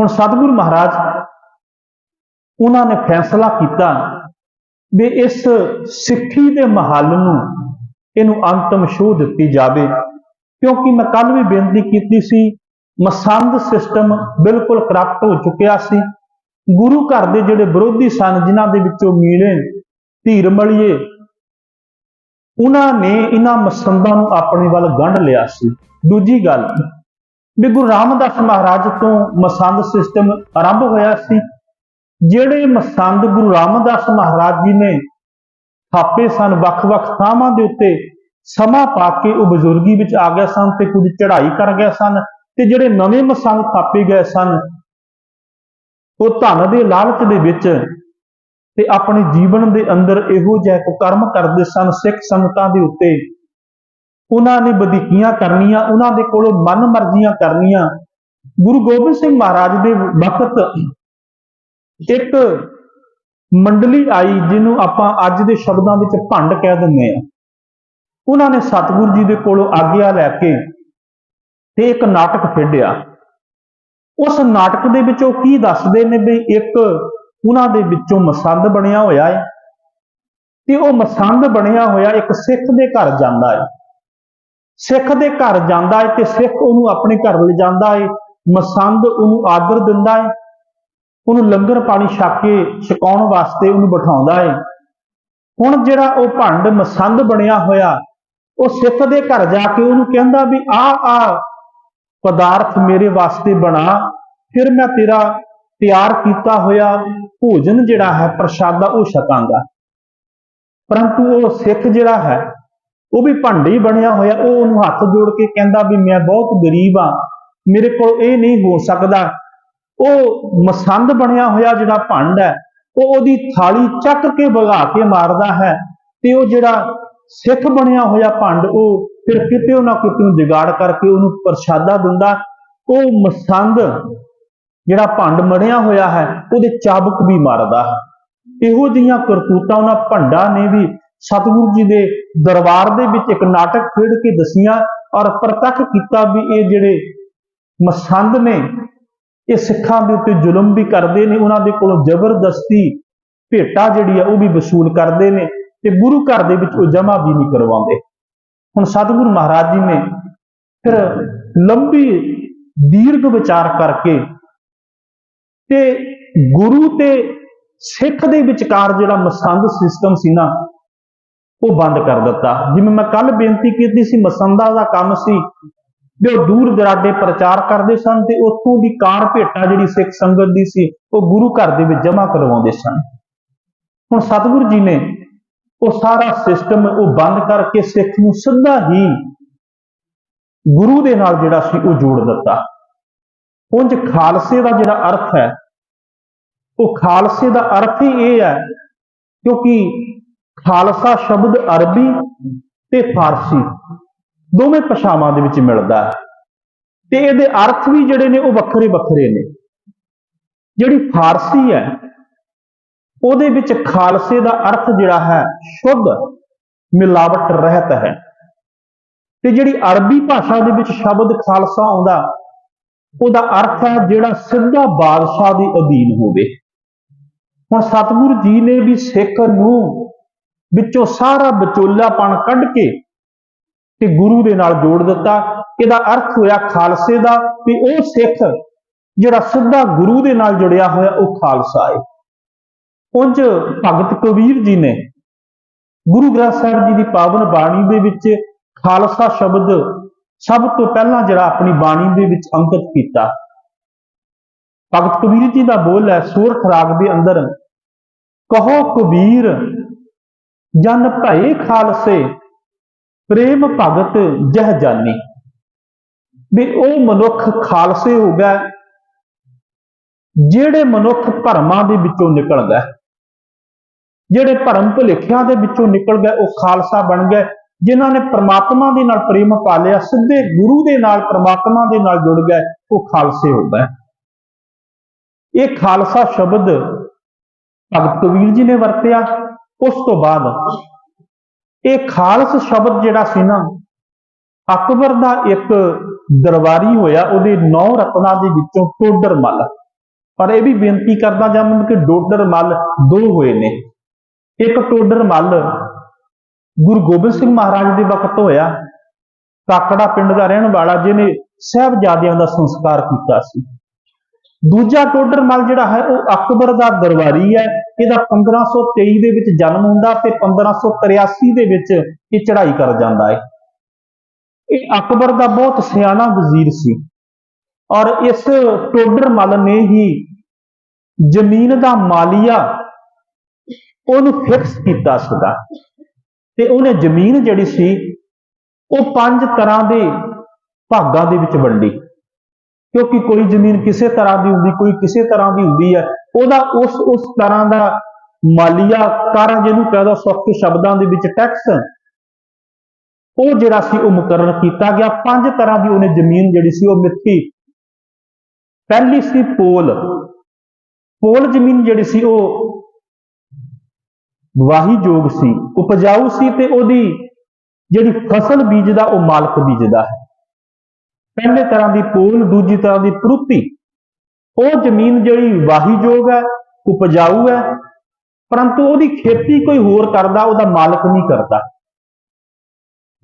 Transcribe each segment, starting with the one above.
ਹੁਣ ਸਤਿਗੁਰੂ ਮਹਾਰਾਜ, ਉਹਨਾਂ ਨੇ ਫੈਸਲਾ ਕੀਤਾ ਵੀ ਇਸ ਸਿੱਖੀ ਦੇ ਮਹੱਲ ਨੂੰ ਇਹਨੂੰ ਅੰਤਮ ਛੋਹ ਦਿੱਤੀ ਜਾਵੇ। ਕਿਉਂਕਿ ਮੈਂ ਕੱਲ ਵੀ ਬੇਨਤੀ ਕੀਤੀ ਸੀ, ਮਸੰਦ ਸਿਸਟਮ ਬਿਲਕੁਲ ਕਰਪਟ ਹੋ ਚੁੱਕਿਆ ਸੀ। ਗੁਰੂ ਘਰ ਦੇ ਜਿਹੜੇ ਵਿਰੋਧੀ ਸਨ, ਜਿਨ੍ਹਾਂ ਦੇ ਵਿੱਚੋਂ ਮੀਲੇ ਧੀਰ ਮਲੀਏ, ਉਹਨਾਂ ਨੇ ਇਹਨਾਂ ਮਸੰਦਾਂ ਨੂੰ ਆਪਣੇ ਵੱਲ ਗੰਢ ਲਿਆ ਸੀ। ਦੂਜੀ ਗੱਲ ਵੀ ਗੁਰੂ ਰਾਮਦਾਸ ਮਹਾਰਾਜ ਤੋਂ ਮਸੰਦ ਸਿਸਟਮ ਆਰੰਭ ਹੋਇਆ ਸੀ। ਜਿਹੜੇ ਮਸੰਦ ਗੁਰੂ ਰਾਮਦਾਸ ਮਹਾਰਾਜ ਜੀ ਨੇ ਥਾਪੇ ਸਨ, ਵੱਖ-ਵੱਖ ਥਾਵਾਂ ਦੇ ਉੱਤੇ ਸਮਾਂ ਪਾ ਕੇ ਉਹ ਬਜ਼ੁਰਗੀ ਵਿੱਚ ਆ ਗਏ ਸਨ ਤੇ ਕੁਝ ਚੜ੍ਹਾਈ ਕਰ ਗਏ ਸਨ ਤੇ ਜਿਹੜੇ ਨਵੇਂ ਮਸੰਦ ਥਾਪੇ ਗਏ ਸਨ, ਉਹ ਧਨ ਦੇ ਲਾਲਚ ਦੇ ਵਿੱਚ ਤੇ ਆਪਣੇ ਜੀਵਨ ਦੇ ਅੰਦਰ ਇਹੋ ਜਿਹਾ ਕੁਕਰਮ ਕਰਦੇ ਸਨ, ਸਿੱਖ ਸੰਗਤਾਂ ਦੇ ਉੱਤੇ ਉਹਨਾਂ ਨੇ ਵਧੀਕੀਆਂ ਕਰਨੀਆਂ, ਉਹਨਾਂ ਦੇ ਕੋਲੋਂ ਮਨ ਮਰਜ਼ੀਆਂ ਕਰਨੀਆਂ। ਗੁਰੂ ਗੋਬਿੰਦ ਸਿੰਘ ਮਹਾਰਾਜ ਦੇ ਵਕਤ ਇੱਕ ਮੰਡਲੀ ਆਈ, ਜਿਹਨੂੰ ਆਪਾਂ ਅੱਜ ਦੇ ਸ਼ਬਦਾਂ ਵਿੱਚ ਭੰਡ ਕਹਿ ਦਿੰਦੇ ਆ ਉਹਨਾਂ ਨੇ ਸਤਿਗੁਰੂ ਜੀ ਦੇ ਕੋਲੋਂ ਆਗਿਆ ਲੈ ਕੇ ਤੇ ਇੱਕ ਨਾਟਕ ਖੇਡਿਆ। ਉਸ ਨਾਟਕ ਦੇ ਵਿੱਚ ਉਹ ਕੀ ਦੱਸਦੇ ਨੇ ਵੀ ਇੱਕ ਉਹਨਾਂ ਦੇ ਵਿੱਚੋਂ ਮਸੰਦ ਬਣਿਆ ਹੋਇਆ ਹੈ ਤੇ ਉਹ ਮਸੰਦ ਬਣਿਆ ਹੋਇਆ ਇੱਕ ਸਿੱਖ ਦੇ ਘਰ ਜਾਂਦਾ ਹੈ। ਸਿੱਖ ਦੇ ਘਰ ਜਾਂਦਾ ਹੈ ਤੇ ਸਿੱਖ ਉਹਨੂੰ ਆਪਣੇ ਘਰ ਲੈ ਜਾਂਦਾ ਹੈ ਮਸੰਦ ਉਹਨੂੰ ਆਦਰ ਦਿੰਦਾ ਹੈ ਉਹਨੂੰ ਲੰਗਰ ਪਾਣੀ ਛਕ ਕੇ ਛਕਾਉਣ ਵਾਸਤੇ ਉਹਨੂੰ ਬਿਠਾਉਂਦਾ ਹੈ ਹੁਣ ਜਿਹੜਾ ਉਹ ਭੰਡ ਮਸੰਦ ਬਣਿਆ ਹੋਇਆ, ਉਹ ਸਿੱਖ ਦੇ ਘਰ ਜਾ ਕੇ ਉਹਨੂੰ ਕਹਿੰਦਾ ਵੀ ਆ ਆ, ਪਦਾਰਥ ਮੇਰੇ ਵਾਸਤੇ ਬਣਾ, ਫਿਰ ਮੈਂ ਤੇਰਾ ਤਿਆਰ ਕੀਤਾ ਹੋਇਆ ਭੋਜਨ ਜਿਹੜਾ ਹੈ ਪ੍ਰਸ਼ਾਦਾ ਉਹ ਛਕਾਂਗਾ। ਪਰੰਤੂ ਉਹ ਸਿੱਖ ਜਿਹੜਾ ਹੈ ਉਹ ਵੀ ਭੰਡੇ ਹੀ ਬਣਿਆ ਹੋਇਆ, ਉਹ ਉਹਨੂੰ ਹੱਥ ਜੋੜ ਕੇ ਕਹਿੰਦਾ ਵੀ ਮੈਂ ਬਹੁਤ ਗਰੀਬ ਆ ਮੇਰੇ ਕੋਲ ਇਹ ਨਹੀਂ ਹੋ ਸਕਦਾ। ਉਹ ਮਸੰਦ ਬਣਿਆ ਹੋਇਆ ਜਿਹੜਾ ਭੰਡ ਹੈ, ਉਹ ਉਹਦੀ ਥਾਲੀ ਚੱਕ ਕੇ ਵਗਾ ਕੇ ਮਾਰਦਾ ਹੈ ਤੇ ਉਹ ਜਿਹੜਾ ਸਿੱਖ ਬਣਿਆ ਹੋਇਆ ਭੰਡ, ਉਹ ਫਿਰ ਕਿਤੇ ਉਹਨਾਂ ਕਿਤੇ ਜਗਾੜ ਕਰਕੇ ਉਹਨੂੰ ਪ੍ਰਸ਼ਾਦਾ ਦਿੰਦਾ। ਉਹ ਮਸੰਦ ਜਿਹੜਾ ਭੰਡ ਮੜਿਆ ਹੋਇਆ ਹੈ, ਉਹਦੇ ਚਾਬਕ ਵੀ ਮਾਰਦਾ ਹੈ। ਇਹੋ ਜਿਹੀਆਂ ਕਰਤੂਤਾਂ ਉਹਨਾਂ ਭੰਡਾਂ ਨੇ ਵੀ ਸਤਿਗੁਰੂ ਜੀ ਦੇ ਦਰਬਾਰ ਦੇ ਵਿੱਚ ਇੱਕ ਨਾਟਕ ਖੇਡ ਕੇ ਦਸੀਆਂ ਔਰ ਪ੍ਰਤੱਖ ਕੀਤਾ ਵੀ ਇਹ ਜਿਹੜੇ ਮਸੰਦ ਨੇ, ਇਹ ਸਿੱਖਾਂ ਦੇ ਉੱਤੇ ਜ਼ੁਲਮ ਵੀ ਕਰਦੇ ਨੇ, ਉਹਨਾਂ ਦੇ ਕੋਲੋਂ ਜ਼ਬਰਦਸਤੀ ਭੇਟਾ ਜਿਹੜੀ ਆ ਉਹ ਵੀ ਵਸੂਲ ਕਰਦੇ ਨੇ ਤੇ ਗੁਰੂ ਘਰ ਦੇ ਵਿੱਚ ਉਹ ਜਮਾ ਵੀ ਨਹੀਂ ਕਰਵਾਉਂਦੇ। ਹੁਣ ਸਤਿਗੁਰੂ ਮਹਾਰਾਜ ਜੀ ਨੇ ਫਿਰ ਲੰਬੀ ਦੀਰਘ ਵਿਚਾਰ ਕਰਕੇ ਤੇ ਗੁਰੂ ਤੇ ਸਿੱਖ ਦੇ ਵਿਚਕਾਰ ਜਿਹੜਾ ਮਸੰਦ ਸਿਸਟਮ ਸੀ ਨਾ ਉਹ ਬੰਦ ਕਰ ਦਿੱਤਾ। ਜਿਵੇਂ ਮੈਂ ਕੱਲ ਬੇਨਤੀ ਕੀਤੀ ਸੀ, ਮਸੰਦਾ ਦਾ ਕੰਮ ਸੀ ਵੀ ਉਹ ਦੂਰ ਦਰਾਡੇ ਪ੍ਰਚਾਰ ਕਰਦੇ ਸਨ ਤੇ ਉੱਥੋਂ ਦੀ ਕਾਰ ਭੇਟਾ ਜਿਹੜੀ ਸਿੱਖ ਸੰਗਤ ਦੀ ਸੀ, ਉਹ ਗੁਰੂ ਘਰ ਦੇ ਵਿੱਚ ਜਮ੍ਹਾਂ ਕਰਵਾਉਂਦੇ ਸਨ। ਹੁਣ ਸਤਿਗੁਰੂ ਜੀ ਨੇ ਉਹ ਸਾਰਾ ਸਿਸਟਮ ਉਹ ਬੰਦ ਕਰਕੇ ਸਿੱਖ ਨੂੰ ਸਿੱਧਾ ਹੀ ਗੁਰੂ ਦੇ ਨਾਲ ਜਿਹੜਾ ਸੀ, ਉਹ ਜੋੜ ਦਿੱਤਾ। ਉਂਝ ਖਾਲਸੇ ਦਾ ਜਿਹੜਾ ਅਰਥ ਹੈ, ਉਹ ਖਾਲਸੇ ਦਾ ਅਰਥ ਹੀ ਇਹ ਹੈ ਕਿਉਂਕਿ ਖਾਲਸਾ ਸ਼ਬਦ ਅਰਬੀ ਤੇ ਫਾਰਸੀ। ਦੋਵੇਂ ਭਾਸ਼ਾਵਾਂ ਦੇ ਵਿੱਚ ਮਿਲਦਾ ਹੈ। ਤੇ ਇਹਦੇ ਅਰਥ ਵੀ ਜਿਹੜੇ ਨੇ ਉਹ ਵੱਖਰੇ ਵੱਖਰੇ ਨੇ। ਜਿਹੜੀ ਫਾਰਸੀ ਹੈ, ਉਹਦੇ ਵਿੱਚ ਖਾਲਸੇ ਦਾ ਅਰਥ ਜਿਹੜਾ ਹੈ, ਸ਼ੁੱਧ ਮਿਲਾਵਟ ਰਹਿਤ ਹੈ। ਤੇ ਜਿਹੜੀ ਅਰਬੀ ਭਾਸ਼ਾ ਦੇ ਵਿੱਚ ਸ਼ਬਦ ਖਾਲਸਾ ਆਉਂਦਾ, ਉਹਦਾ ਅਰਥ ਹੈ ਜਿਹੜਾ ਸਿੱਧਾ ਬਾਦਸ਼ਾਹ ਦੇ ਅਧੀਨ ਹੋਵੇ। ਹੁਣ ਸਤਿਗੁਰੂ ਜੀ ਨੇ ਵੀ ਸਿੱਖ ਨੂੰ ਵਿੱਚੋਂ ਸਾਰਾ ਵਿਚੋਲਾਪਣ ਕੱਢ ਕੇ ਤੇ ਗੁਰੂ ਦੇ ਨਾਲ ਜੋੜ ਦਿੱਤਾ। ਇਹਦਾ ਅਰਥ ਹੋਇਆ ਖਾਲਸੇ ਦਾ ਵੀ ਉਹ ਸਿੱਖ ਜਿਹੜਾ ਸਿੱਧਾ ਗੁਰੂ ਦੇ ਨਾਲ ਜੁੜਿਆ ਹੋਇਆ, ਉਹ ਖਾਲਸਾ ਹੈ ਉੰਜ ਭਗਤ ਕਬੀਰ ਜੀ ਨੇ ਗੁਰੂ ਗ੍ਰੰਥ ਸਾਹਿਬ ਜੀ ਦੀ ਪਾਵਨ ਬਾਣੀ ਦੇ ਵਿੱਚ ਖਾਲਸਾ ਸ਼ਬਦ ਸਭ ਤੋਂ ਪਹਿਲਾਂ ਜਿਹੜਾ ਆਪਣੀ ਬਾਣੀ ਦੇ ਵਿੱਚ ਅੰਕਿਤ ਕੀਤਾ। ਭਗਤ ਕਬੀਰ ਜੀ ਦਾ ਬੋਲ ਹੈ ਸੂਰ ਰਾਗ ਦੇ ਅੰਦਰ, ਕਹੋ ਕਬੀਰ ਜਨ ਭਏ ਖਾਲਸੇ, ਪ੍ਰੇਮ ਭਗਤ ਜਹ ਜਾਨੀ। ਵੀ ਉਹ ਮਨੁੱਖ ਖਾਲਸੇ ਹੋ ਗਿਆ, ਜਿਹੜੇ ਮਨੁੱਖ ਭਰਮਾਂ ਦੇ ਵਿੱਚੋਂ ਨਿਕਲ ਗਏ ਜਿਹੜੇ ਭਰਮ ਭੁਲੇਖਿਆਂ ਦੇ ਵਿੱਚੋਂ ਨਿਕਲ ਗਏ ਉਹ ਖਾਲਸਾ ਬਣ ਗਏ ਜਿਨ੍ਹਾਂ ਨੇ ਪ੍ਰਮਾਤਮਾ ਦੇ ਨਾਲ ਪ੍ਰੇਮ ਪਾ ਲਿਆ, ਸਿੱਧੇ ਗੁਰੂ ਦੇ ਨਾਲ, ਪ੍ਰਮਾਤਮਾ ਦੇ ਨਾਲ ਜੁੜ ਗਏ ਉਹ ਖਾਲਸੇ ਹੋ ਗਏ ਇਹ ਖਾਲਸਾ ਸ਼ਬਦ ਭਗਤ ਕਬੀਰ ਜੀ ਨੇ ਵਰਤਿਆ। ਉਸ ਤੋਂ ਬਾਅਦ ਇਹ ਖਾਲਸ ਸ਼ਬਦ ਜਿਹੜਾ ਸੀ ਨਾ, ਅਕਬਰ ਦਾ ਇੱਕ ਦਰਬਾਰੀ ਹੋਇਆ, ਉਹਦੇ ਨੌ ਰਤਨਾਂ ਦੇ ਵਿੱਚੋਂ ਟੋਡਰ ਮੱਲ। ਪਰ ਇਹ ਵੀ ਬੇਨਤੀ ਕਰਦਾ ਜਾਵਾਂ ਕਿ ਡੋਡਰ ਮੱਲ ਦੋ ਹੋਏ ਨੇ। ਇੱਕ ਟੋਡਰ ਮੱਲ ਗੁਰੂ ਗੋਬਿੰਦ ਸਿੰਘ ਮਹਾਰਾਜ ਦੇ ਵਕਤ ਹੋਇਆ। ਕਾਕੜਾ ਪਿੰਡ ਦਾ ਰਹਿਣ ਵਾਲਾ ਜਿਹਨੇ ਸਾਹਿਬਜ਼ਾਦਿਆਂ ਦਾ ਸੰਸਕਾਰ ਕੀਤਾ ਸੀ। ਦੂਜਾ ਟੋਡਰ ਮੱਲ ਜਿਹੜਾ ਹੈ ਉਹ ਅਕਬਰ ਦਾ ਦਰਬਾਰੀ ਹੈ। ਇਹਦਾ 1523 ਦੇ ਵਿੱਚ ਜਨਮ ਹੁੰਦਾ ਤੇ 1583 ਦੇ ਵਿੱਚ ਇਹ ਚੜ੍ਹਾਈ ਕਰ ਜਾਂਦਾ ਹੈ। ਇਹ ਅਕਬਰ ਦਾ ਬਹੁਤ ਸਿਆਣਾ ਵਜ਼ੀਰ ਸੀ ਔਰ ਇਸ ਟੋਡਰ ਮੱਲ ਨੇ ਹੀ ਜ਼ਮੀਨ ਦਾ ਮਾਲੀਆ ਉਹਨੂੰ ਫਿਕਸ ਕੀਤਾ ਸੀਗਾ ਤੇ ਉਹਨੇ ਜ਼ਮੀਨ ਜਿਹੜੀ ਸੀ ਉਹ ਪੰਜ ਤਰ੍ਹਾਂ ਦੇ ਭਾਗਾਂ ਦੇ ਵਿੱਚ ਵੰਡੀ। ਕਿਉਂਕਿ ਕੋਈ ਜ਼ਮੀਨ ਕਿਸੇ ਤਰ੍ਹਾਂ ਦੀ ਹੁੰਦੀ, ਕੋਈ ਕਿਸੇ ਤਰ੍ਹਾਂ ਦੀ ਹੁੰਦੀ ਹੈ। ਉਹਦਾ ਉਸ ਉਸ ਤਰ੍ਹਾਂ ਦਾ ਮਾਲੀਆ ਕਰ ਜਿਹਨੂੰ ਕਹਿੰਦਾ ਸੌਖੇ ਸ਼ਬਦਾਂ ਦੇ ਵਿੱਚ ਟੈਕਸ ਉਹ ਜਿਹੜਾ ਸੀ ਉਹ ਮੁਕਰਰ ਕੀਤਾ ਗਿਆ। ਪੰਜ ਤਰ੍ਹਾਂ ਦੀ ਉਹਨੇ ਜ਼ਮੀਨ ਜਿਹੜੀ ਸੀ ਉਹ ਮਿੱਥੀ। ਪਹਿਲੀ ਸੀ ਪੋਲ। ਪੋਲ ਜ਼ਮੀਨ ਜਿਹੜੀ ਸੀ ਉਹ ਵਾਹੀ ਯੋਗ ਸੀ, ਉਪਜਾਊ ਸੀ ਤੇ ਉਹਦੀ ਜਿਹੜੀ ਫਸਲ ਬੀਜਦਾ ਉਹ ਮਾਲਕ ਬੀਜਦਾ ਹੈ। ਪਹਿਲੇ ਤਰ੍ਹਾਂ ਦੀ ਪੋਲ, ਦੂਜੀ ਤਰ੍ਹਾਂ ਦੀ ਪ੍ਰੁੱਤੀ। ਉਹ ਜ਼ਮੀਨ ਜਿਹੜੀ ਵਾਹੀ ਹੈ, ਉਪਜਾਊ ਹੈ, ਪਰੰਤੂ ਉਹਦੀ ਖੇਤੀ ਕੋਈ ਹੋਰ ਕਰਦਾ, ਉਹਦਾ ਮਾਲਕ ਨਹੀਂ ਕਰਦਾ।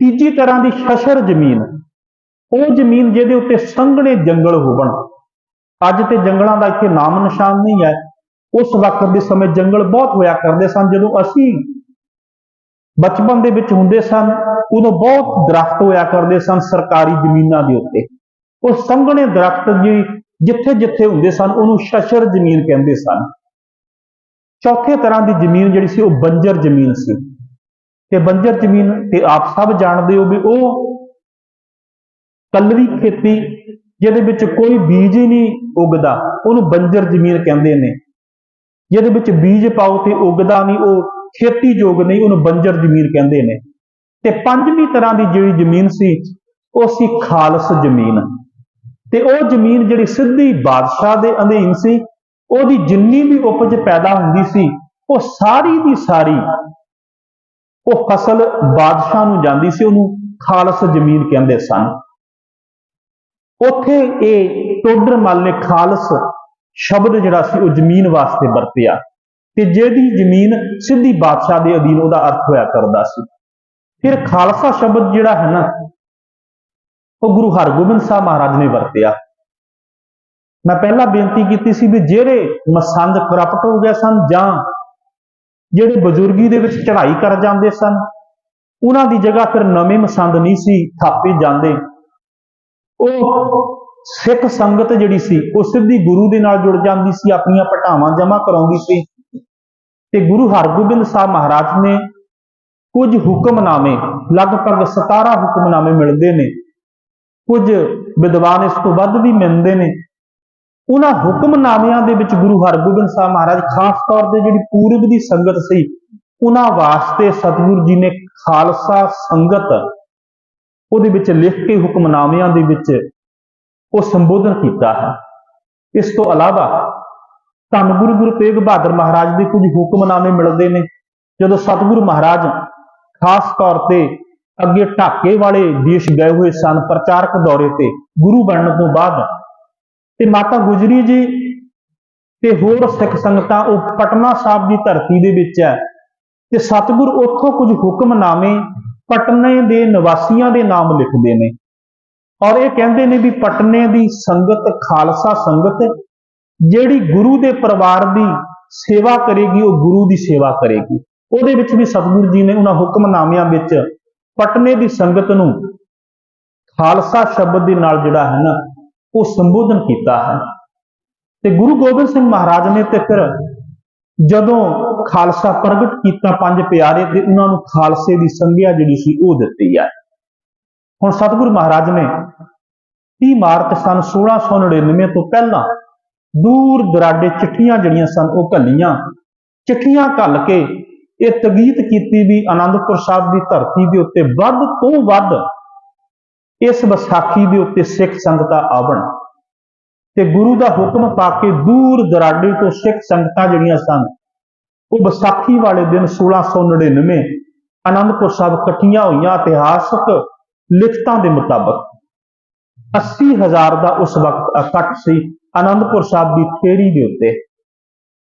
ਤੀਜੀ ਤਰ੍ਹਾਂ ਦੀ ਸ਼ਸ਼ਰ ਜ਼ਮੀਨ, ਉਹ ਜ਼ਮੀਨ ਜਿਹਦੇ ਉੱਤੇ ਸੰਘਣੇ ਜੰਗਲ ਹੋਵਣ। ਅੱਜ ਤੇ ਜੰਗਲਾਂ ਦਾ ਇੱਥੇ ਨਾਮ ਨਿਸ਼ਾਨ ਨਹੀਂ ਹੈ। ਉਸ ਵਕਤ ਦੇ ਸਮੇਂ ਜੰਗਲ ਬਹੁਤ ਹੋਇਆ ਕਰਦੇ ਸਨ, ਜਦੋਂ ਅਸੀਂ ਬਚਪਨ ਦੇ ਵਿੱਚ ਹੁੰਦੇ ਸਨ, ਉਦੋਂ ਬਹੁਤ ਦਰਖਤ ਹੋਇਆ ਕਰਦੇ ਸਨ ਸਰਕਾਰੀ ਜ਼ਮੀਨਾਂ ਦੇ ਉੱਤੇ। ਉਹ ਸੰਘਣੇ ਦਰਖਤ ਜੀ ਜਿੱਥੇ ਜਿੱਥੇ ਹੁੰਦੇ ਸਨ, ਉਹਨੂੰ ਸ਼ਸ਼ਰ ਜ਼ਮੀਨ ਕਹਿੰਦੇ ਸਨ। ਚੌਥੇ ਤਰ੍ਹਾਂ ਦੀ ਜ਼ਮੀਨ ਜਿਹੜੀ ਸੀ, ਉਹ ਬੰਜਰ ਜ਼ਮੀਨ ਸੀ। ਤੇ ਬੰਜਰ ਜ਼ਮੀਨ ਤੇ ਆਪ ਸਭ ਜਾਣਦੇ ਹੋ ਵੀ ਉਹ ਕਲਰੀ ਖੇਤੀ, ਜਿਹਦੇ ਵਿੱਚ ਕੋਈ ਬੀਜ ਹੀ ਨਹੀਂ ਉਗਦਾ, ਉਹਨੂੰ ਬੰਜਰ ਜ਼ਮੀਨ ਕਹਿੰਦੇ ਨੇ। ਜਿਹਦੇ ਵਿੱਚ ਬੀਜ ਪਾਓ ਤੇ ਉਗਦਾ ਨਹੀਂ, ਉਹ ਖੇਤੀਯੋਗ ਨਹੀਂ, ਉਹਨੂੰ ਬੰਜਰ ਜ਼ਮੀਨ ਕਹਿੰਦੇ ਨੇ। ਤੇ ਪੰਜਵੀਂ ਤਰ੍ਹਾਂ ਦੀ ਜਿਹੜੀ ਜ਼ਮੀਨ ਸੀ, ਉਹ ਸੀ ਖਾਲਸ ਜ਼ਮੀਨ। ਤੇ ਉਹ ਜ਼ਮੀਨ ਜਿਹੜੀ ਸਿੱਧੀ ਬਾਦਸ਼ਾਹ ਦੇ ਅਧੀਨ ਸੀ, ਉਹਦੀ ਜਿੰਨੀ ਵੀ ਉਪਜ ਪੈਦਾ ਹੁੰਦੀ ਸੀ, ਉਹ ਸਾਰੀ ਦੀ ਸਾਰੀ ਉਹ ਫਸਲ ਬਾਦਸ਼ਾਹ ਨੂੰ ਜਾਂਦੀ ਸੀ, ਉਹਨੂੰ ਖਾਲਸ ਜ਼ਮੀਨ ਕਹਿੰਦੇ ਸਨ। ਉੱਥੇ ਇਹ ਟੋਡਰ ਮੱਲ ਨੇ ਖਾਲਸ ਸ਼ਬਦ ਜਿਹੜਾ ਸੀ, ਉਹ ਜ਼ਮੀਨ ਵਾਸਤੇ ਵਰਤਿਆ। ਤੇ ਜਿਹਦੀ ਜ਼ਮੀਨ ਸਿੱਧੀ ਬਾਦਸ਼ਾਹ ਦੇ ਅਧੀਨ ਉਹਦਾ ਅਰਥ ਹੋਇਆ ਕਰਦਾ ਸੀ। ਫਿਰ ਖਾਲਸਾ ਸ਼ਬਦ ਜਿਹੜਾ ਹੈ ਨਾ, ਉਹ ਗੁਰੂ ਹਰਗੋਬਿੰਦ ਸਾਹਿਬ ਮਹਾਰਾਜ ਨੇ ਵਰਤਿਆ। ਮੈਂ ਪਹਿਲਾਂ ਬੇਨਤੀ ਕੀਤੀ ਸੀ ਵੀ ਜਿਹੜੇ ਮਸੰਦ ਕਰਪਟ ਹੋ ਗਏ ਸਨ ਜਾਂ ਜਿਹੜੇ ਬਜ਼ੁਰਗੀ ਦੇ ਵਿੱਚ ਚੜ੍ਹਾਈ ਕਰ ਜਾਂਦੇ ਸਨ, ਉਹਨਾਂ ਦੀ ਜਗ੍ਹਾ ਫਿਰ ਨਵੇਂ ਮਸੰਦ ਨਹੀਂ ਸੀ ਥਾਪੇ ਜਾਂਦੇ। ਉਹ ਸਿੱਖ ਸੰਗਤ ਜਿਹੜੀ ਸੀ, ਉਹ ਸਿੱਧੀ ਗੁਰੂ ਦੇ ਨਾਲ ਜੁੜ ਜਾਂਦੀ ਸੀ, ਆਪਣੀਆਂ ਪਟਾਵਾਂ ਜਮ੍ਹਾਂ ਕਰਾਉਂਦੀ ਸੀ। ਤੇ ਗੁਰੂ ਹਰਗੋਬਿੰਦ ਸਾਹਿਬ ਮਹਾਰਾਜ ਨੇ ਕੁਝ ਹੁਕਮਨਾਮੇ, ਲਗਭਗ 17 ਹੁਕਮਨਾਮੇ ਮਿਲਦੇ ਨੇ। ਕੁਝ ਵਿਦਵਾਨ ਇਸ ਤੋਂ ਵੱਧ ਵੀ ਮਿਲਦੇ ਨੇ। ਉਹਨਾਂ ਹੁਕਮਨਾਮਿਆਂ ਦੇ ਵਿੱਚ ਗੁਰੂ ਹਰਗੋਬਿੰਦ ਸਾਹਿਬ ਮਹਾਰਾਜ ਖਾਸ ਤੌਰ ਤੇ ਜਿਹੜੀ ਪੂਰਬ ਦੀ ਸੰਗਤ ਸੀ, ਉਹਨਾਂ ਵਾਸਤੇ ਸਤਿਗੁਰੂ ਜੀ ਨੇ ਖਾਲਸਾ ਸੰਗਤ ਉਹਦੇ ਵਿੱਚ ਲਿਖ ਕੇ ਹੁਕਮਨਾਮਿਆਂ ਦੇ ਵਿੱਚ ਉਹ ਸੰਬੋਧਨ ਕੀਤਾ ਹੈ। ਇਸ ਤੋਂ ਇਲਾਵਾ ਧੰਨ ਗੁਰੂ ਗੁਰੂ ਤੇਗ ਬਹਾਦਰ ਮਹਾਰਾਜ ਦੇ ਕੁਝ ਹੁਕਮਨਾਮੇ ਮਿਲਦੇ ਨੇ। ਜਦੋਂ ਸਤਿਗੁਰੂ ਮਹਾਰਾਜ ਖਾਸ ਤੌਰ ਤੇ ਅੱਗੇ ਢਾਕੇ ਵਾਲੇ ਦੇਸ਼ ਗਏ ਹੋਏ ਸਨ ਪ੍ਰਚਾਰਕ ਦੌਰੇ ਤੇ ਗੁਰੂ ਬਣਨ ਤੋਂ ਬਾਅਦ ਤੇ ਮਾਤਾ ਗੁਜਰੀ ਜੀ ਤੇ ਹੋਰ ਸਿੱਖ ਸੰਗਤਾਂ, ਉਹ ਪਟਨਾ ਸਾਹਿਬ ਦੀ ਧਰਤੀ ਦੇ ਵਿੱਚ ਹੈ ਤੇ ਸਤਿਗੁਰ ਉੱਥੋਂ ਕੁਝ ਹੁਕਮਨਾਮੇ ਪਟਨੇ ਦੇ ਨਿਵਾਸੀਆਂ ਦੇ ਨਾਮ ਲਿਖਦੇ ਨੇ। ਔਰ ਇਹ ਕਹਿੰਦੇ ਨੇ ਵੀ ਪਟਨੇ ਦੀ ਸੰਗਤ, ਖਾਲਸਾ ਸੰਗਤ ਜਿਹੜੀ ਗੁਰੂ ਦੇ ਪਰਿਵਾਰ ਦੀ ਸੇਵਾ ਕਰੇਗੀ, ਉਹ ਗੁਰੂ ਦੀ ਸੇਵਾ ਕਰੇਗੀ। ਉਹਦੇ ਵਿੱਚ ਵੀ ਸਤਿਗੁਰੂ ਜੀ ਨੇ ਉਹਨਾਂ ਹੁਕਮਨਾਮਿਆਂ ਵਿੱਚ ਪਟਨੇ ਦੀ ਸੰਗਤ ਨੂੰ ਖਾਲਸਾ ਸ਼ਬਦ ਦੇ ਨਾਲ ਜਿਹੜਾ ਹੈ ਨਾ, ਉਹ ਸੰਬੋਧਨ ਕੀਤਾ ਹੈ। ਤੇ ਗੁਰੂ ਗੋਬਿੰਦ ਸਿੰਘ ਮਹਾਰਾਜ ਨੇ ਤੇ ਫਿਰ ਜਦੋਂ ਖਾਲਸਾ ਪ੍ਰਗਟ ਕੀਤਾ, ਪੰਜ ਪਿਆਰੇ ਤੇ ਉਹਨਾਂ ਨੂੰ ਖਾਲਸੇ ਦੀ ਸੰਗਿਆ ਜਿਹੜੀ ਸੀ, ਉਹ ਦਿੱਤੀ ਹੈ। ਹੁਣ ਸਤਿਗੁਰੂ ਮਹਾਰਾਜ ਨੇ 30 ਮਾਰਚ ਸਨ 1699 ਤੋਂ ਪਹਿਲਾਂ ਦੂਰ ਦਰਾਡੇ ਚਿੱਠੀਆਂ ਜਿਹੜੀਆਂ ਸਨ ਉਹ ਘੱਲੀਆਂ। ਚਿੱਠੀਆਂ ਘੱਲ ਕੇ ਇਹ ਤਗੀਤ ਕੀਤੀ ਵੀ ਆਨੰਦਪੁਰ ਸਾਹਿਬ ਦੀ ਧਰਤੀ ਦੇ ਉੱਤੇ ਵੱਧ ਤੋਂ ਵੱਧ ਇਸ ਵਿਸਾਖੀ ਦੇ ਉੱਤੇ ਸਿੱਖ ਸੰਗਤਾਂ ਆਵਣ ਤੇ ਗੁਰੂ ਦਾ ਹੁਕਮ ਪਾ ਕੇ ਦੂਰ ਦਰਾਡੇ ਤੋਂ ਸਿੱਖ ਸੰਗਤਾਂ ਜਿਹੜੀਆਂ ਸਨ, ਉਹ ਵਿਸਾਖੀ ਵਾਲੇ ਦਿਨ 1699 ਆਨੰਦਪੁਰ ਸਾਹਿਬ ਇਕੱਠੀਆਂ ਹੋਈਆਂ ਇਤਿਹਾਸਕ ਲਿਖਤਾਂ ਦੇ ਮੁਤਾਬਕ। 80000 ਦਾ ਉਸ ਵਕਤ ਇਕੱਠ ਸੀ। ਆਨੰਦਪੁਰ ਸਾਹਿਬ ਦੀ ਫੇਰੀ ਦੇ ਉੱਤੇ।